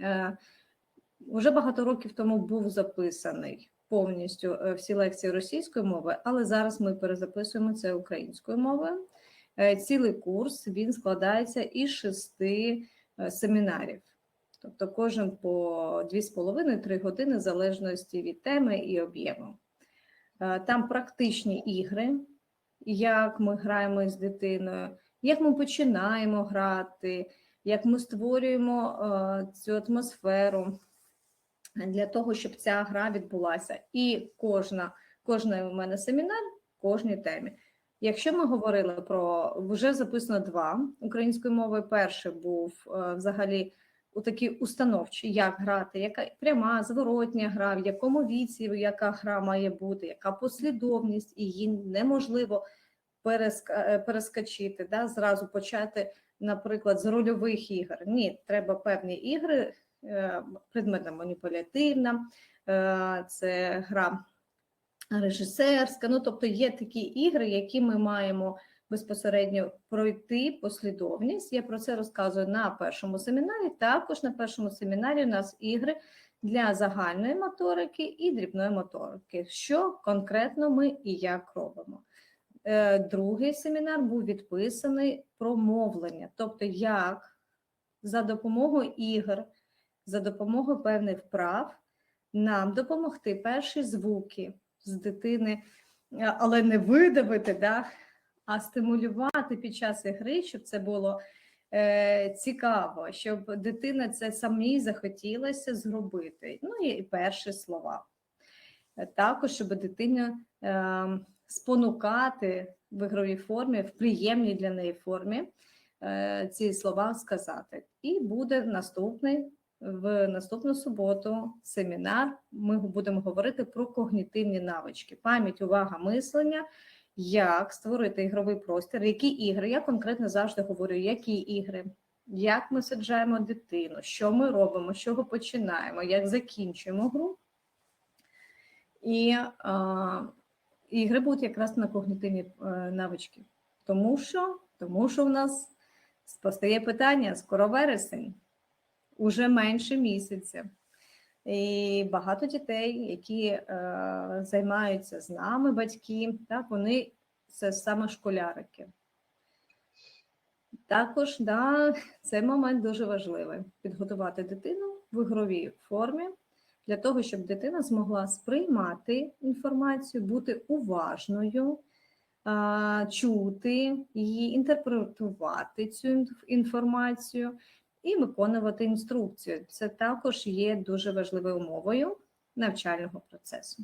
Е, Уже багато років тому був записаний повністю е, всі лекції російської мови, але зараз ми перезаписуємо це українською мовою. Е, Цілий курс він складається із шести семінарів. Тобто кожен по 2,5-3 години, в залежності від теми і об'єму. Там практичні ігри, як ми граємо з дитиною, як ми починаємо грати, як ми створюємо е, цю атмосферу для того, щоб ця гра відбулася. І кожна, кожний у мене семінар кожній темі. Якщо ми говорили про вже записано два українською мовою, перший був е, взагалі у такі установчі, як грати, яка пряма, зворотня гра, в якому віці яка гра має бути, яка послідовність, і її неможливо е, перескочити, да, зразу почати, наприклад, з рольових ігор. Ні, треба певні ігри, е, предметна маніпулятивна, е, це гра режисерська. Ну, тобто є такі ігри, які ми маємо безпосередньо пройти послідовність. Я про це розказую на першому семінарі. Також на першому семінарі у нас ігри для загальної моторики і дрібної моторики, що конкретно ми і як робимо. Е, Другий семінар був відписаний про мовлення, тобто як за допомогою ігор, за допомогою певних вправ нам допомогти перші звуки з дитини, е, але не видавити, да, а стимулювати під час ігри, щоб це було е, цікаво, щоб дитина це самій захотілося зробити. Ну і перші слова. Е, Також, щоб дитину е, спонукати в ігровій формі, в приємній для неї формі е, ці слова сказати. І буде наступний в наступну суботу семінар. Ми будемо говорити про когнітивні навички, пам'ять, увага, мислення, як створити ігровий простір, які ігри. Я конкретно завжди говорю, які ігри, як ми саджаємо дитину, що ми робимо, з чого починаємо, як закінчуємо гру. І а, ігри будуть якраз на когнітивні е, навички. Тому що, тому що в нас постає питання: скоро вересень, уже менше місяця. І багато дітей, які е, займаються з нами, батьки, так, вони це саме школярики. Також да, цей момент дуже важливий підготувати дитину в ігровій формі для того, щоб дитина змогла сприймати інформацію, бути уважною, чути її, інтерпретувати цю інформацію і виконувати інструкцію. Це також є дуже важливою умовою навчального процесу.